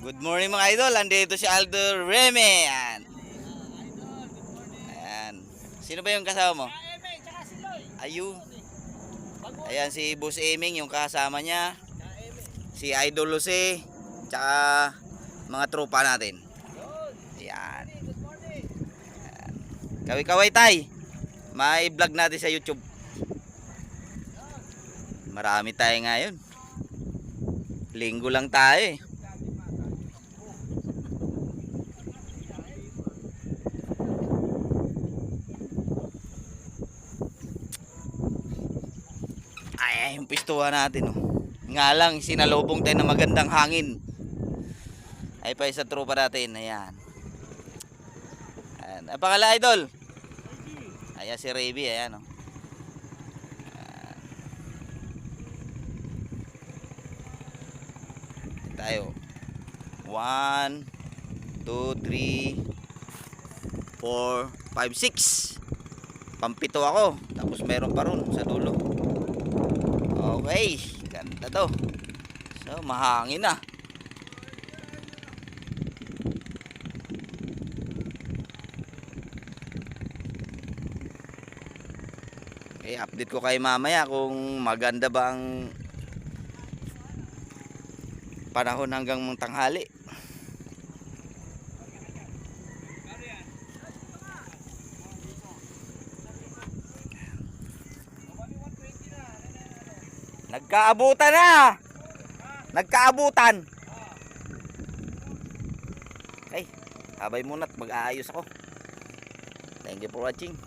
Good morning mga idol. Andito si Aldo Reme. Ayan. Ayan. Sino ba yung kasama mo? Ayu. Ayan si Boss Eming yung kasama niya. Si Idol Jose. Tsaka mga tropa natin. Ayan. Morning. Kaway-kaway tay. May vlog natin sa YouTube. Marami tayo ngayon. Linggo lang tayo eh. Ay, yung pistuhan natin oh. Nga lang, sinalubong tayo ng magandang hangin. Ay pa isa tropa natin, ayan. Ayan. Ang pangalan, idol? Ayan si Raby, ayan oh. Ayan tayo. 1 2 3 4 5 6 Pampito ako. Tapos meron pa ron sa dulo. Okay, ganda to. So, mahangin na. Eh, update ko kay mamaya kung maganda ba ang panahon hanggang tanghali. Nagkaabutan na! Nagkaabutan! Okay, abay muna at mag-aayos ako. Thank you for watching.